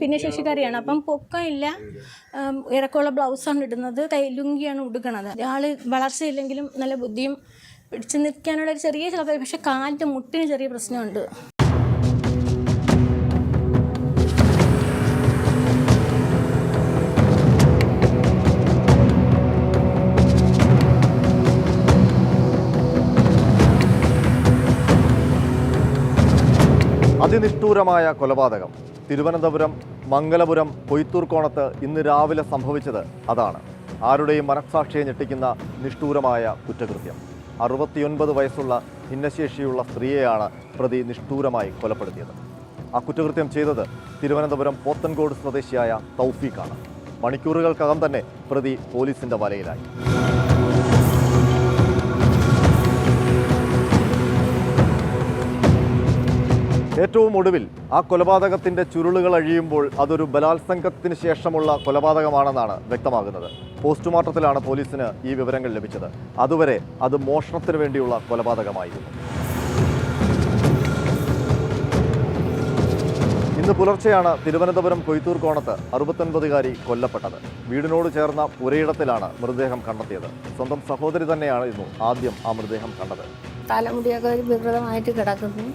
ഭിന്നശേഷിക്കാരിയാണ് അപ്പം പൊക്കമില്ല. ഇറക്കമുള്ള ബ്ലൗസാണ് ഇടുന്നത്. കൈ ലുങ്കിയാണ് ഉടുക്കണത്. ആൾ വളർച്ചയില്ലെങ്കിലും നല്ല ബുദ്ധിയും പിടിച്ചു നിൽക്കാനുള്ള ഒരു ചെറിയ ചിലപ്പോൾ പക്ഷെ കാലിന്റെ മുട്ടിന് ചെറിയ പ്രശ്നമുണ്ട്. അതിനിഷ്ഠൂരമായ കൊലപാതകം. തിരുവനന്തപുരം മംഗലപുരം കൊയ്ത്തൂർക്കോണത്ത് ഇന്ന് രാവിലെ സംഭവിച്ചത് അതാണ്. ആരുടെയും മനസ്സാക്ഷിയെ ഞെട്ടിക്കുന്ന നിഷ്ഠൂരമായ കുറ്റകൃത്യം. അറുപത്തിയൊൻപത് വയസ്സുള്ള ഭിന്നശേഷിയുള്ള സ്ത്രീയെയാണ് പ്രതി നിഷ്ഠൂരമായി കൊലപ്പെടുത്തിയത്. ആ കുറ്റകൃത്യം ചെയ്തത് തിരുവനന്തപുരം പോത്തൻകോട് സ്വദേശിയായ തൗഫീഖാണ്. മണിക്കൂറുകൾക്കകം തന്നെ പ്രതി പോലീസിന്റെ വലയിലായി. ഏറ്റവും ഒടുവിൽ ആ കൊലപാതകത്തിന്റെ ചുരുളുകൾ അഴിയുമ്പോൾ അതൊരു ബലാത്സംഗത്തിന് ശേഷമുള്ള കൊലപാതകമാണെന്നാണ് വ്യക്തമാകുന്നത്. പോസ്റ്റ്മോർട്ടത്തിലാണ് പോലീസിന് ഈ വിവരങ്ങൾ ലഭിച്ചത്. അതുവരെ അത് മോഷണത്തിന് വേണ്ടിയുള്ള കൊലപാതകമായിരുന്നു. ഇന്ന് പുലർച്ചെയാണ് തിരുവനന്തപുരം കൊയ്ത്തൂർ കോണത്ത് അറുപത്തൊൻപതുകാരി കൊല്ലപ്പെട്ടത്. വീടിനോട് ചേർന്ന പുരയിടത്തിലാണ് മൃതദേഹം കണ്ടെത്തിയത്. സ്വന്തം സഹോദരി തന്നെയായിരുന്നു ആദ്യം ആ മൃതദേഹം കണ്ടത്. തലമുടിയൊക്കെ ഒരു വികൃതമായിട്ട് കിടക്കുന്നു.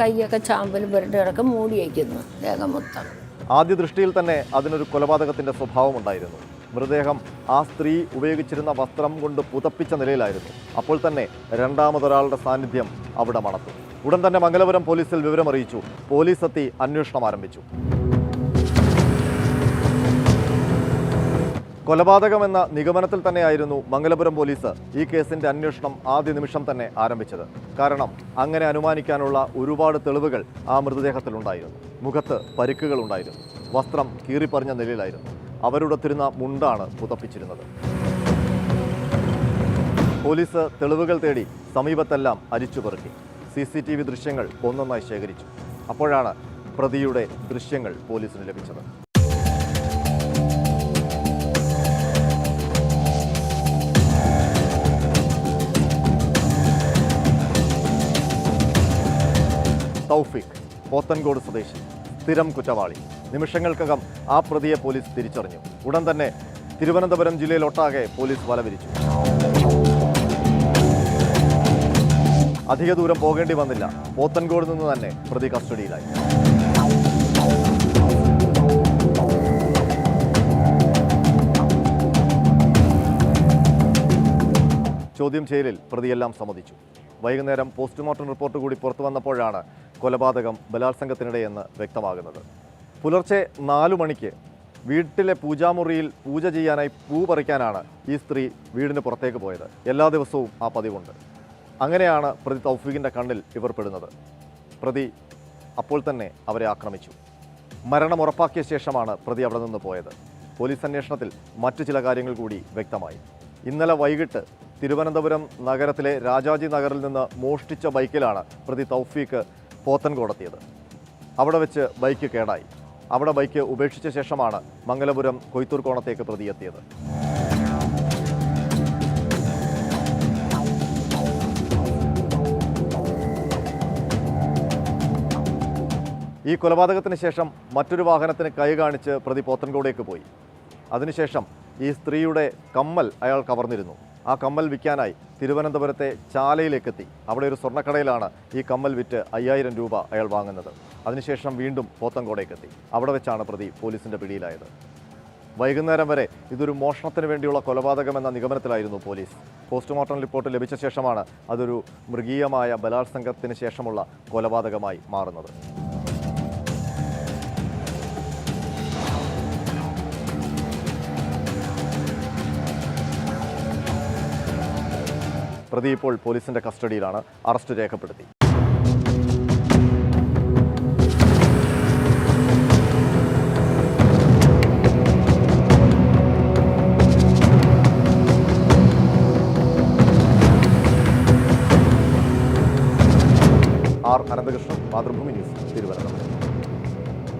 കൈയൊക്കെ ചാമ്പൽ പുരട്ട് കിടക്കും മൂടി വയ്ക്കുന്നു. ദേഹം മൊത്തം. ആദ്യ ദൃഷ്ടിയിൽ തന്നെ അതിനൊരു കൊലപാതകത്തിന്റെ സ്വഭാവമുണ്ടായിരുന്നു മൃതദേഹം ആ സ്ത്രീ ഉപയോഗിച്ചിരുന്ന വസ്ത്രം കൊണ്ട് പുതപ്പിച്ച നിലയിലായിരുന്നു. അപ്പോൾ തന്നെ രണ്ടാമതൊരാളുടെ സാന്നിധ്യം അവിടെ മണത്തു. ഉടൻ തന്നെ മംഗലപുരം പോലീസിൽ വിവരമറിയിച്ചു. പോലീസ് എത്തി അന്വേഷണം ആരംഭിച്ചു. കൊലപാതകമെന്ന നിഗമനത്തിൽ തന്നെയായിരുന്നു മംഗലപുരം പോലീസ് ഈ കേസിന്റെ അന്വേഷണം ആദ്യ നിമിഷം തന്നെ ആരംഭിച്ചത്. കാരണം അങ്ങനെ അനുമാനിക്കാനുള്ള ഒരുപാട് തെളിവുകൾ ആ മൃതദേഹത്തിലുണ്ടായിരുന്നു. മുഖത്ത് പരിക്കുകൾ ഉണ്ടായിരുന്നു വസ്ത്രം കീറിപ്പറിഞ്ഞ നിലയിലായിരുന്നു. അവരുടത്തിരുന്ന മുണ്ടാണ് പുതപ്പിച്ചിരുന്നത്. പോലീസ് തെളിവുകൾ തേടി സമീപത്തെല്ലാം അരിച്ചു പെറുക്കി. സി സി ടി വി ദൃശ്യങ്ങൾ ഒന്നൊന്നായി ശേഖരിച്ചു. അപ്പോഴാണ് പ്രതിയുടെ ദൃശ്യങ്ങൾ പോലീസിന് ലഭിച്ചത്. തൗഫിക് പോത്തൻകോട് സ്വദേശി സ്ഥിരം കുറ്റവാളി. നിമിഷങ്ങൾക്കകം ആ പ്രതിയെ പോലീസ് തിരിച്ചറിഞ്ഞു. ഉടൻ തന്നെ തിരുവനന്തപുരം ജില്ലയിലൊട്ടാകെ പോലീസ് വലവിരിച്ചു. അധിക ദൂരം പോകേണ്ടി വന്നില്ല. പോത്തൻകോട് നിന്ന് തന്നെ പ്രതി കസ്റ്റഡിയിലായി. ചോദ്യം ചെയ്യലിൽ പ്രതിയെല്ലാം സമ്മതിച്ചു. വൈകുന്നേരം പോസ്റ്റ്മോർട്ടം റിപ്പോർട്ട് കൂടി പുറത്തു വന്നപ്പോഴാണ് കൊലപാതകം ബലാത്സംഗത്തിനിടെയെന്ന് വ്യക്തമാകുന്നത്. പുലർച്ചെ നാലു മണിക്ക് വീട്ടിലെ പൂജാമുറിയിൽ പൂജ ചെയ്യാനായി പൂ പറിക്കാനാണ് ഈ സ്ത്രീ വീടിന് പുറത്തേക്ക് പോയത്. എല്ലാ ദിവസവും ആ പതിവുണ്ട്. അങ്ങനെയാണ് പ്രതി തൗഫീഖിന്റെ കണ്ണിൽ ഇവർ പെടുന്നത്. പ്രതി അപ്പോൾ തന്നെ അവരെ ആക്രമിച്ചു. മരണം ഉറപ്പാക്കിയ ശേഷമാണ് പ്രതി അവിടെ നിന്ന് പോയത്. പോലീസ് അന്വേഷണത്തിൽ മറ്റു ചില കാര്യങ്ങൾ കൂടി വ്യക്തമായി. ഇന്നലെ വൈകിട്ട് തിരുവനന്തപുരം നഗരത്തിലെ രാജാജി നഗറിൽ നിന്ന് മോഷ്ടിച്ച ബൈക്കിലാണ് പ്രതി തൗഫീഖ് പോത്തൻകോടെത്തിയത്. അവിടെ വെച്ച് ബൈക്ക് കേടായി. അവിടെ ബൈക്ക് ഉപേക്ഷിച്ച ശേഷമാണ് മംഗലപുരം കൊയ്ത്തൂർ കോണത്തേക്ക് പ്രതി എത്തിയത് ഈ കൊലപാതകത്തിന് ശേഷം മറ്റൊരു വാഹനത്തിന് കൈ കാണിച്ച് പ്രതി പോത്തൻകോടേക്ക് പോയി. അതിനുശേഷം ഈ സ്ത്രീയുടെ കമ്മൽ അയാൾ കവർന്നിരുന്നു. ആ കമ്മൽ വിൽക്കാനായി തിരുവനന്തപുരത്തെ ചാലയിലേക്കെത്തി. അവിടെ ഒരു സ്വർണക്കടയിലാണ് ഈ കമ്മൽ വിറ്റ് അയ്യായിരം രൂപ അയാൾ വാങ്ങുന്നത്. അതിനുശേഷം വീണ്ടും പോത്തങ്കോടേക്കെത്തി. അവിടെ വെച്ചാണ് പ്രതി പോലീസിന്റെ പിടിയിലായത്. വൈകുന്നേരം വരെ ഇതൊരു മോഷണത്തിന് വേണ്ടിയുള്ള കൊലപാതകമെന്ന നിഗമനത്തിലായിരുന്നു പോലീസ്. പോസ്റ്റ്മോർട്ടം റിപ്പോർട്ട് ലഭിച്ച ശേഷമാണ് അതൊരു മൃഗീയമായ ബലാത്സംഗത്തിന് ശേഷമുള്ള കൊലപാതകമായി മാറുന്നത്. പ്രതി ഇപ്പോൾ പോലീസിന്റെ കസ്റ്റഡിയിലാണ്. അറസ്റ്റ് രേഖപ്പെടുത്തി. R Ananthakrishnan Mathrubhumi news